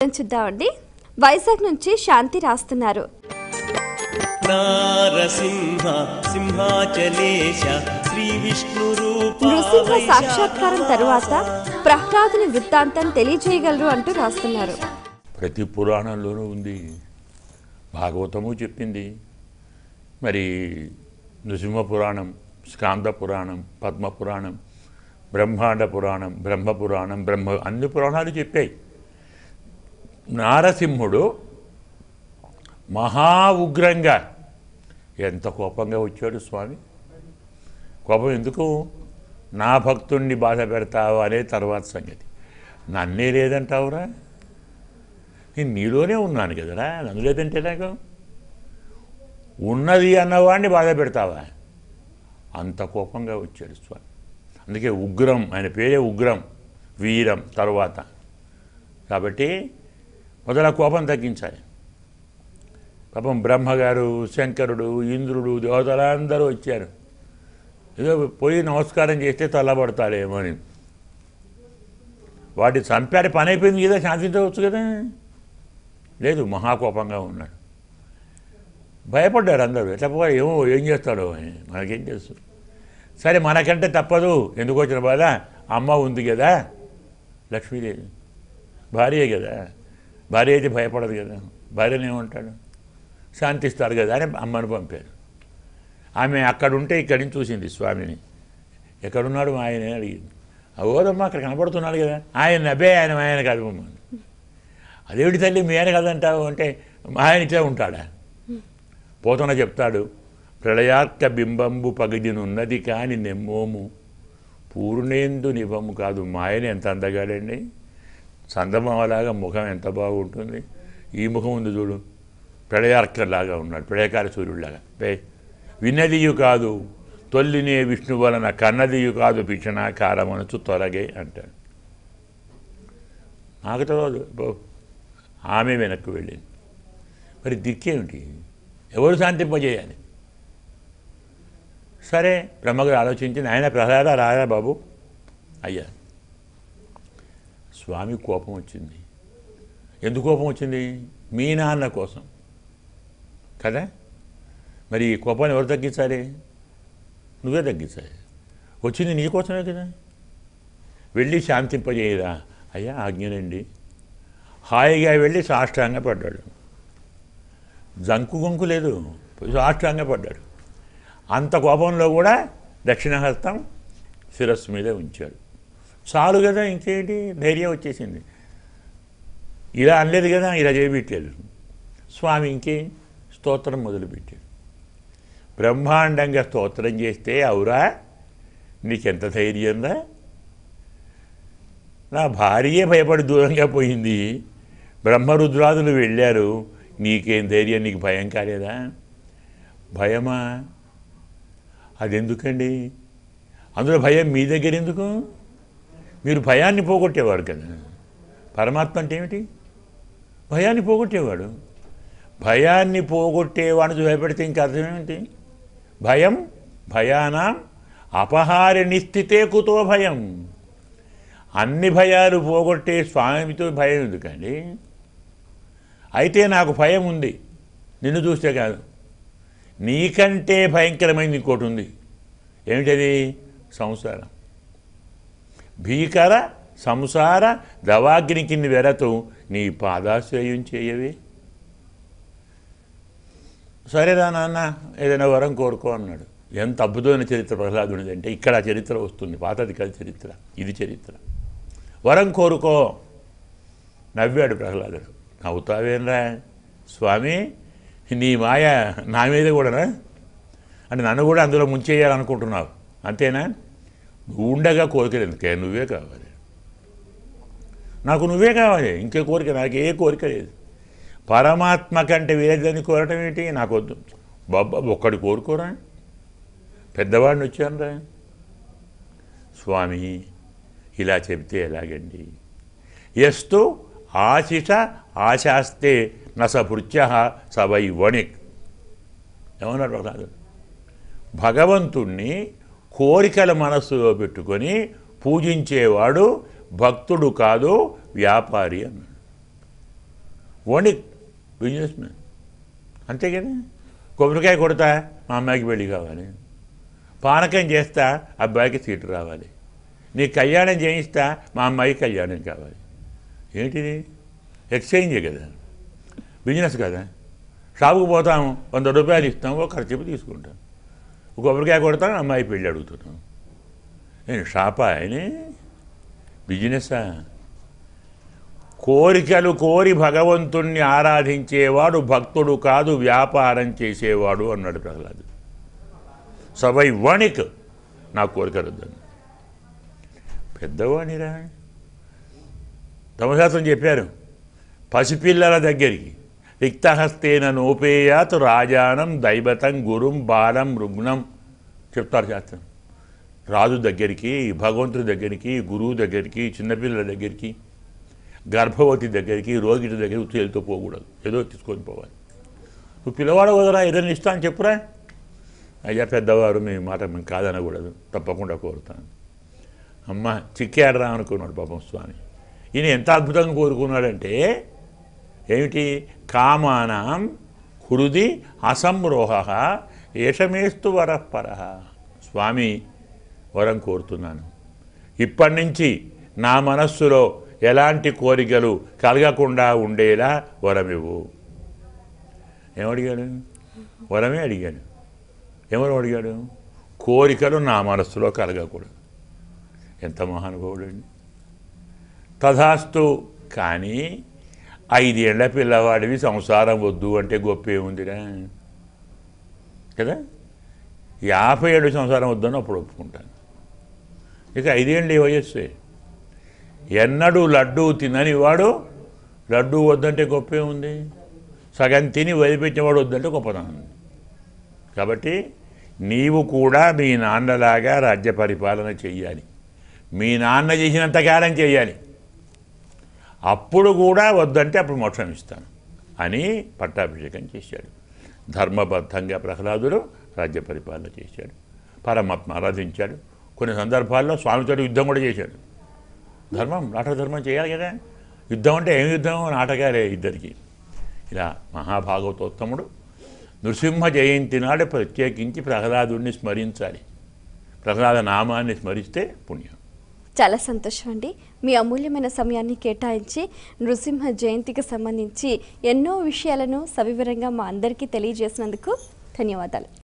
చూద్దామండి వైజాగ్ నుంచి శాంతి రాస్తున్నారు. నారసింహ సింహాచలేశ శ్రీ విష్ణు రూప నృసింహ సాక్షాత్కారం తరువాత ప్రహ్లాదుని వృత్తాంతం తెలియజేయగలరు అంటూ రాస్తున్నారు. ప్రతి పురాణంలోనూ ఉంది. భాగవతము చెప్పింది. మరి నృసింహ పురాణం స్కాంద పురాణం పద్మ పురాణం బ్రహ్మాండ పురాణం బ్రహ్మ పురాణం బ్రహ్మ అన్ని పురాణాలు చెప్పాయి. నారసింహుడు మహా ఉగ్రంగా ఎంత కోపంగా వచ్చాడు స్వామి. కోపం ఎందుకు? నా భక్తుణ్ణి బాధ పెడతావు అనే తర్వాత సంగతి. నన్నే లేదంటావురా? నేను నీలోనే ఉన్నాను కదరా? నన్ను లేదంటే నాకు? ఉన్నది అన్నవాడిని బాధ పెడతావా? అంత కోపంగా వచ్చాడు స్వామి. అందుకే ఉగ్రం ఆయన పేరే ఉగ్రం వీరం తరువాత. కాబట్టి మొదల కోపం తగ్గించాలి. పాపం బ్రహ్మగారు శంకరుడు ఇంద్రుడు దేవతలందరూ వచ్చారు. ఏదో పోయి నమస్కారం చేస్తే తల్లబడతాడేమో అని. వాటి చంపాడు పని అయిపోయింది కదా శాంతించవచ్చు కదా. లేదు మహాకోపంగా ఉన్నాడు. భయపడ్డారు అందరూ. ఎట్లా పోయి ఏమో ఏం చేస్తాడో అని. మనకేం తెలుసు. సరే మనకంటే తప్పదు. ఎందుకు వచ్చిన బాధ? అమ్మ ఉంది కదా లక్ష్మీదేవి. భార్యే కదా. భార్య అయితే భయపడదు కదా. భార్యనే ఉంటాడు శాంతిస్తారు కదా అని అమ్మను పంపారు. ఆమె అక్కడుంటే ఇక్కడి నుంచి చూసింది స్వామిని. ఎక్కడున్నాడు? మా ఆయన అడిగింది. ఓదమ్మా అక్కడ కనపడుతున్నాడు కదా. ఆయన అబ్బే ఆయన మా ఆయన కాదు అమ్మ అదేవిడి తల్లి మీ ఆయన కదంటావు అంటే మా ఆయన ఇట్లా ఉంటాడా? పోతున్న చెప్తాడు ప్రళయార్క బింబంబు పగదినున్నది కాని నెమ్మోము. పూర్ణేందు నిభము కాదు మా ఆయన ఎంత అందగాడండి? చందమామలాగా ముఖం ఎంత బాగుంటుంది. ఈ ముఖం ఉంది చూడు. ప్రళయార్కలాగా ఉన్నాడు. ప్రళయకార సూర్యుడిలాగా. పే విన్నదియు కాదు. తొల్లినే విష్ణు వలన కన్నదియు కాదు. పిక్షణాకార మనసు తొలగే అంటాడు. నాకు తెలియదు ఆమె వెనక్కి వెళ్ళింది. మరి దిక్కేమిటి ఎవరు శాంతింపజేయాలి? సరే బ్రహ్మగారు ఆలోచించి ఆయన ప్రహ్లాద రారా బాబు. అయ్యా. స్వామి కోపం వచ్చింది. ఎందుకు కోపం వచ్చింది? మీ నాన్న కోసం. కదా? మరి ఈ కోపాన్ని ఎవరు తగ్గించాలి? నువ్వే తగ్గించాలి. వచ్చింది నీ కోసమే కదా. వెళ్ళి శాంతింపజేయరా. అయ్యా ఆజ్ఞనండి హాయిగా వెళ్ళి సాష్టాంగ పడ్డాడు. జంకు గొంకు లేదు. సాష్టాంగ పడ్డాడు. అంత కోపంలో కూడా దక్షిణహస్తం శిరస్సు మీద ఉంచాడు. చాలు కదా ఇంకేంటి? ధైర్యం వచ్చేసింది. ఇలా అనలేదు కదా ఇలా చేయబెట్టాడు స్వామి ఇంకే స్తోత్రం మొదలుపెట్టాడు బ్రహ్మాండంగా స్తోత్రం చేస్తే అవురా? నీకెంత ధైర్యంరా నా భార్యే భయపడి దూరంగా పోయింది. బ్రహ్మరుద్రాదులు వెళ్ళారు. నీకేం ధైర్యం నీకు భయం కాలేదా? భయమా? అదెందుకండి? అందులో భయం మీ దగ్గర ఎందుకు మీరు భయాన్ని పోగొట్టేవాడు కదా. పరమాత్మ అంటే ఏమిటి? భయాన్ని పోగొట్టేవాడు. భయాన్ని పోగొట్టేవాడిని భయపెడితే ఇంకా అర్థం ఏమిటి? భయం భయానా అపహారిణి స్థితే కుతో భయం. అన్ని భయాలు పోగొట్టే స్వామితో భయం ఎందుకండి? అయితే నాకు భయం ఉంది. నిన్ను చూస్తే కాదు. నీకంటే భయంకరమైంది ఇంకోటి ఉంది. ఏమిటది? సంసారం. భీకర సంసార దవాగ్ని కింది వెరతు నీ పాదాశ్రయం చేయవే. సరేరా నాన్న ఏదైనా వరం కోరుకో అన్నాడు. ఎంత అద్భుతమైన చరిత్ర ప్రహ్లాదునిది అంటే ఇక్కడ చరిత్ర వస్తుంది పాతది కాదు చరిత్ర ఇది చరిత్ర. వరం కోరుకో నవ్వాడు ప్రహ్లాదుడు. నవ్వుతావేనరా స్వామి నీ మాయ నా మీద కూడానా? అంటే నన్ను కూడా అందులో ముంచేయాలనుకుంటున్నావు. అంతేనా? నువ్వు ఉండగా కోరికలు ఎందుకే నువ్వే కావాలి. నాకు నువ్వే కావాలి. ఇంకే కోరిక నాకు ఏ కోరిక లేదు. పరమాత్మ కంటే వేరేదని కోరటం ఏంటి? నాకు వద్దు. బాబా ఒక్కడి కోరుకోరా? పెద్దవాడిని వచ్చానురా స్వామి ఇలా చెబితే ఎలాగండి? ఎస్తు ఆశిష ఆశాస్తే నసభృత్య సవై వణిక్. ఏమన్నాడు ప్రహ్లాదుడు? భగవంతుణ్ణి కోరికల మనస్సులో పెట్టుకొని పూజించేవాడు భక్తుడు కాదు వ్యాపారి అన్నాడు ఓన్లీ బిజినెస్ మ్యాన్ అంతే కదా? కొబ్బరికాయ కొడతా మా అమ్మాయికి పెళ్ళి కావాలి. పానకం చేస్తా అబ్బాయికి సీటు రావాలి. నీ కళ్యాణం చేయిస్తా మా అమ్మాయికి కళ్యాణం కావాలి. ఏంటిది? ఎక్స్చేంజే కదా. బిజినెస్ కదా. షాపుకు పోతాము వంద రూపాయలు ఇస్తాము ఒక ఖర్చు తీసుకుంటాం. కొబ్బరికాయ కొడతాను అమ్మాయి పెళ్ళి అడుగుతున్నాం నేను షాపా ఆయన? బిజినెసా కోరికలు కోరి భగవంతుణ్ణి ఆరాధించేవాడు భక్తుడు కాదు వ్యాపారం చేసేవాడు అన్నాడు ప్రహ్లాదు. సవై వణిక్ నా కోరికలు రద్దని పెద్దవాణిరా తమశాస్త్రం చెప్పారు పసిపిల్లల దగ్గరికి. రిక్తహస్తేన నోపేయాత్ రాజానం దైవతం గురుం బాలం రుగ్నం. చెప్తారు శాస్త్రం. రాజు దగ్గరికి భగవంతుడి దగ్గరికి గురువు దగ్గరికి చిన్నపిల్లల దగ్గరికి గర్భవతి దగ్గరికి రోగిటి దగ్గరికి ఉత్తి పోకూడదు. ఏదో తీసుకొని పోవాలి. నువ్వు పిల్లవాడు వదరా ఏదైనా ఇస్తా అని చెప్పురా? అయ్యా పెద్దవారు మీ మాట మేము కాదనకూడదు. తప్పకుండా కోరుతాను. అమ్మ చిక్కాడరా అనుకున్నాడు పాపం స్వామి. ఈయన ఎంత అద్భుతంగా కోరుకున్నాడంటే ఏమిటి? కామానాం హృది అసంరోహ ఏషమేస్తు వరపర. స్వామి వరం కోరుతున్నాను. ఇప్పటి నుంచి నా మనస్సులో ఎలాంటి కోరికలు కలగకుండా ఉండేలా వరమివ్వు. ఏమడిగాడు? వరమే అడిగాడు. ఎవరు అడిగాడు? కోరికలు నా మనస్సులో కలగకూడదు. ఎంత మహానుభావుడండి. తథాస్తు కానీ ఐదేళ్ళ పిల్లవాడివి సంసారం వద్దు అంటే గొప్పే ఉందిరా. కదా? యాభై ఏడు సంసారం వద్దని అప్పుడు ఒప్పుకుంటాను. ఇక ఐదేళ్ళు ఏ వయస్సే? ఎన్నడూ లడ్డూ తినని వాడు లడ్డు వద్దంటే గొప్పే ఉంది. సగం తిని వదిలిపెట్టినవాడు వద్దంటే గొప్పదనం ఉంది. కాబట్టి నీవు కూడా మీ నాన్నలాగా రాజ్య పరిపాలన చెయ్యాలి. మీ నాన్న చేసినంతకాలం చేయాలి అప్పుడు కూడా వద్దంటే అప్పుడు మోక్షం ఇస్తాను అని పట్టాభిషేకం చేశాడు. ధర్మబద్ధంగా ప్రహ్లాదుడు రాజ్య పరిపాలన చేశాడు. పరమాత్మ ఆరాధించాడు. కొన్ని సందర్భాల్లో స్వామితో యుద్ధం కూడా చేశాడు. ధర్మం నాటక ధర్మం చేయాలి కదా. యుద్ధం అంటే ఏం యుద్ధం? నాటకాలే ఇద్దరికి. ఇలా మహాభాగవతోత్తముడు నృసింహ జయంతి నాడు ప్రత్యేకించి ప్రహ్లాదుడిని స్మరించాలి. ప్రహ్లాద నామాన్ని స్మరిస్తే పుణ్యం. చాలా సంతోషం అండి మీ అమూల్యమైన సమయాన్ని కేటాయించి నృసింహ జయంతికి సంబంధించి ఎన్నో విషయాలను సవివరంగా మా అందరికీ తెలియజేసినందుకు ధన్యవాదాలు.